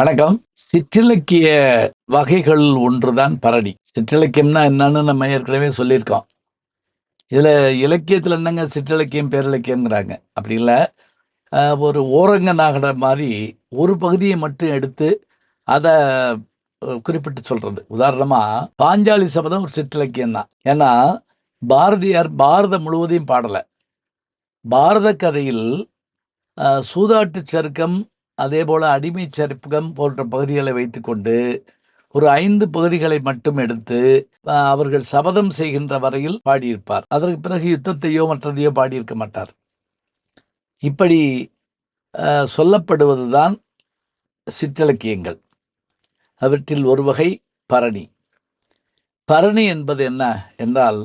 வணக்கம். சிற்றிலக்கிய வகைகள் ஒன்றுதான் பரணி. சிற்றிலக்கியம்னா என்னன்னு நம்ம ஏற்கனவே சொல்லியிருக்கோம். இதில் இலக்கியத்தில் என்னங்க சிற்றிலக்கியம் பேரிலக்கியம்ங்கிறாங்க? அப்படி இல்லை. ஒரு ஓரங்க நாகட மாதிரி ஒரு பகுதியை மட்டும் எடுத்து அதை குறிப்பிட்டு சொல்கிறது உதாரணமாக பாஞ்சாலி சபதம் ஒரு சிற்றிலக்கியம் தான் ஏன்னா பாரதியார் பாரதம் முழுவதையும் பாடலை. பாரத கதையில் சூதாட்டு சூதாட்டுச் சருக்கம் அதே போல் அடிமை சரிப்பகம் போன்ற பகுதிகளை வைத்துக்கொண்டு ஒரு ஐந்து பகுதிகளை மட்டும் எடுத்து அவர்கள் சபதம் செய்கின்ற வரையில் பாடியிருப்பார். அதற்கு பிறகு யுத்தத்தையோ மற்றதையோ பாடியிருக்க மாட்டார். இப்படி சொல்லப்படுவதுதான் சிற்றிலக்கியங்கள். அவற்றில் ஒரு வகை பரணி. பரணி என்பது என்ன என்றால்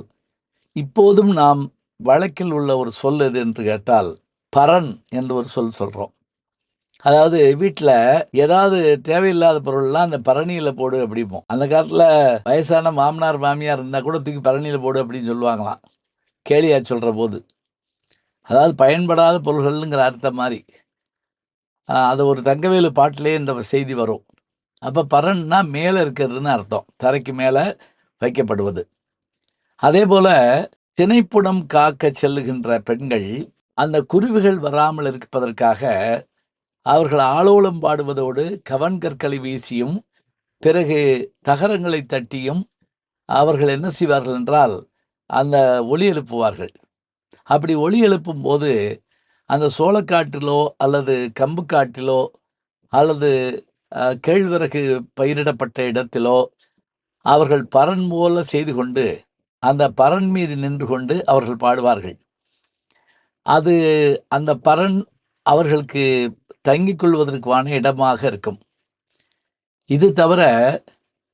இப்போதும் நாம் வழக்கில் உள்ள ஒரு சொல் எது என்று கேட்டால் பரன் என்று ஒரு சொல் சொல்கிறோம் அதாவது வீட்டில் ஏதாவது தேவையில்லாத பொருள்லாம் அந்த பரணியில் போடு அப்படிப்போம் அந்த காலத்தில் வயசான மாமனார் மாமியார் இருந்தால் கூட தூக்கி பரணியில் போடு அப்படின்னு சொல்லுவாங்களாம். கேலியா சொல்கிற போது. அதாவது பயன்படாத பொருள்கள்ங்கிற அர்த்தம் மாதிரி அது ஒரு தங்கவேலு பாட்டிலே இந்த செய்தி வரும். அப்போ பரன்னா மேலே இருக்கிறதுன்னு அர்த்தம். தரைக்கு மேலே வைக்கப்படுவது. அதே போல் திணைப்புடம் காக்க செல்லுகின்ற பெண்கள் அந்த குருவிகள் வராமல் இருப்பதற்காக அவர்கள் ஆலோலம் பாடுவதோடு கவன் கற்களை வீசியும் பிறகு தகரங்களை தட்டியும் அவர்கள் என்ன செய்வார்கள் என்றால் அந்த ஒளி எழுப்புவார்கள். அப்படி ஒலி எழுப்பும் போது அந்த சோளக்காட்டிலோ அல்லது கம்பு காட்டிலோ அல்லது கேழ்வரகு பயிரிடப்பட்ட இடத்திலோ அவர்கள் பரன் போல செய்து கொண்டு அந்த பரன் மீது நின்று கொண்டு அவர்கள் பாடுவார்கள். அது அந்த பரன் அவர்களுக்கு தங்கிக் கொள்வதற்கான இடமாக இருக்கும். இது தவிர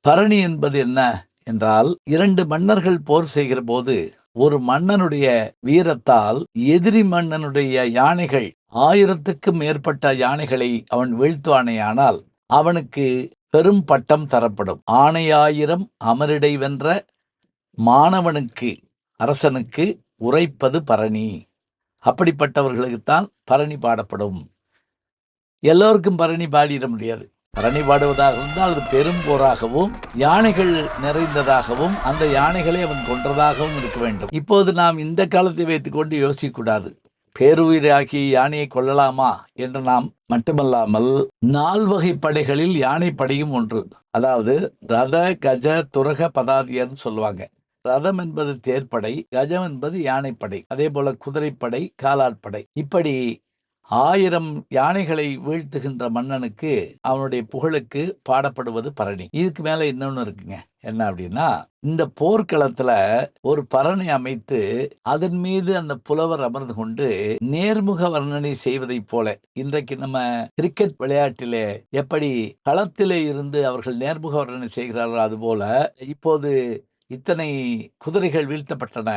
பரணி என்பது என்ன என்றால் இரண்டு மன்னர்கள் போர் செய்கிற போது ஒரு மன்னனுடைய வீரத்தால் எதிரி மன்னனுடைய யானைகள் ஆயிரத்துக்கும் மேற்பட்ட யானைகளை அவன் வீழ்த்துவானேயானால் அவனுக்கு பெரும் பட்டம் தரப்படும். ஆணையாயிரம் அமரிடை வென்ற மாணவனுக்கு அரசனுக்கு உரைப்பது பரணி. அப்படிப்பட்டவர்களுக்குத்தான் பரணி பாடப்படும். எல்லோருக்கும் பரணி பாடிட முடியாது. பரணி பாடுவதாக இருந்தால் அது பெரும் போராகவும் யானைகள் நிறைந்ததாகவும் அந்த யானைகளை அவன் கொன்றதாகவும் இருக்க வேண்டும். இப்போது நாம் இந்த காலத்தை வைத்துக்கொண்டு யோசிக்கக்கூடாது. பேருயிராகி யானையை கொள்ளலாமா என்று நாம் மட்டுமல்லாமல் நால்வகை படைகளில் யானை படையும் ஒன்று. அதாவது ரத கஜ துரக பதாதியர்னு சொல்லுவாங்க. ரதம் என்பது தேர்ப்படை கஜம் என்பது யானைப்படை. அதே போல குதிரைப்படை காலாட்படை. இப்படி ஆயிரம் யானைகளை வீழ்த்துகின்ற மன்னனுக்கு அவனுடைய புகழுக்கு பாடப்படுவது பரணி. இதுக்கு மேல இன்னொன்னு இருக்குங்க. என்ன அப்படின்னா இந்த போர்க்களத்துல ஒரு பரணி அமைத்து அதன் மீது அந்த புலவர் அமர்ந்து கொண்டு நேர்முக வர்ணனை செய்வதைப் போல இன்றைக்கு நம்ம கிரிக்கெட் விளையாட்டிலே எப்படி களத்திலே இருந்து அவர்கள் நேர்முக வர்ணனை செய்கிறார்கள் அதுபோல இப்போது இத்தனை குதிரைகள் வீழ்த்தப்பட்டன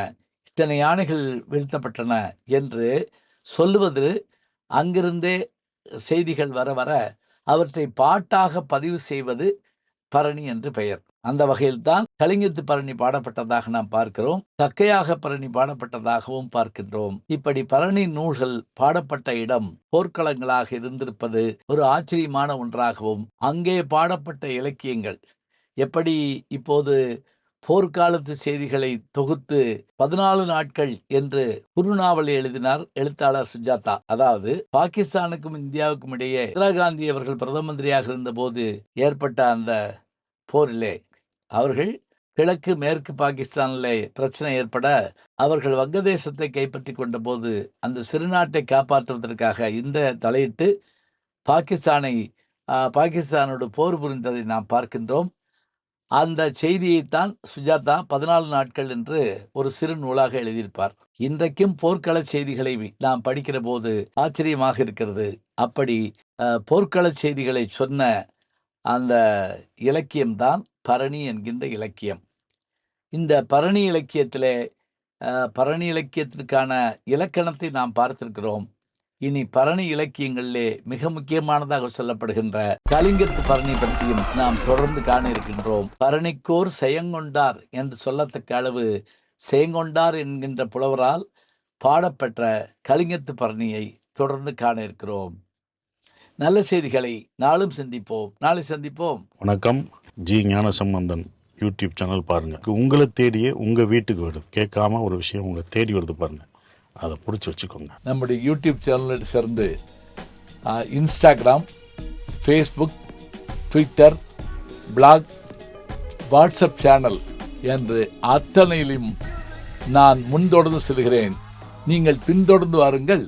இத்தனை யானைகள் வீழ்த்தப்பட்டன என்று சொல்லுவது அங்கிருந்தே செய்திகள் வர வர அவற்றை பாட்டாக பதிவு செய்வது பரணி என்று பெயர். அந்த வகையில்தான் கலிங்கத்து பரணி பாடப்பட்டதாக நாம் பார்க்கிறோம். தக்கையாக பரணி பாடப்பட்டதாகவும் பார்க்கின்றோம். இப்படி பரணி நூல்கள் பாடப்பட்ட இடம் போர்க்களங்களாக இருந்திருப்பது ஒரு ஆச்சரியமான ஒன்றாகவும் அங்கே பாடப்பட்ட இலக்கியங்கள் எப்படி இப்போது போர்க்காலத்து செய்திகளை தொகுத்து பதினாலு நாட்கள் என்று குறுநாவல் எழுதினார் எழுத்தாளர் சுஜாதா. அதாவது பாகிஸ்தானுக்கும் இந்தியாவுக்கும் இடையே இந்திரா காந்தி அவர்கள் பிரதம மந்திரியாக இருந்தபோது ஏற்பட்ட அந்த போரிலே அவர்கள் கிழக்கு மேற்கு பாகிஸ்தானிலே பிரச்சனை ஏற்பட அவர்கள் வங்கதேசத்தை கைப்பற்றி கொண்ட போது அந்த சிறுநாட்டை காப்பாற்றுவதற்காக இந்த தலையிட்டு பாகிஸ்தானை பாகிஸ்தானோடு போர் புரிந்ததை நாம் பார்க்கின்றோம். அந்த செய்தியைத்தான் சுஜாதா பதினாலு நாட்கள் என்று ஒரு சிறு நூலாக எழுதியிருப்பார். இன்றைக்கும் போர்க்கள செய்திகளை நாம் படிக்கிற போது ஆச்சரியமாக இருக்கிறது. அப்படி அஹ், போர்க்கள செய்திகளை சொன்ன அந்த இலக்கியம்தான் பரணி என்கின்ற இலக்கியம். இந்த பரணி இலக்கியத்திலே பரணி இலக்கியத்திற்கான இலக்கணத்தை நாம் பார்த்திருக்கிறோம். இனி பரணி இலக்கியங்களிலே மிக முக்கியமானதாக சொல்லப்படுகின்ற கலிங்கத்து பரணி பற்றியும் நாம் தொடர்ந்து காண இருக்கின்றோம். பரணிக்கோர் செயங்கொண்டார் என்று சொல்லத்தக்க அளவு செயங்கொண்டார் என்கின்ற புலவரால் பாடப்பெற்ற கலிங்கத்து பரணியை தொடர்ந்து காண இருக்கிறோம். நல்ல செய்திகளை நாளும் சந்திப்போம். நாளை சந்திப்போம். வணக்கம். ஜி ஞானசம்பந்தன் யூடியூப் சேனல் பாருங்க. உங்களை தேடியே உங்க வீட்டுக்கு வருது கேட்காம ஒரு விஷயம் உங்களை தேடி வருது பாருங்க. அதை பிடிச்சி வச்சுக்கோங்க. நம்முடைய யூடியூப் சேனலில் சேர்ந்து Instagram Facebook Twitter blog WhatsApp channel என்று அத்தனையிலும் நான் முன்தொடர்ந்து செல்கிறேன். நீங்கள் பின்தொடர்ந்து வாருங்கள்.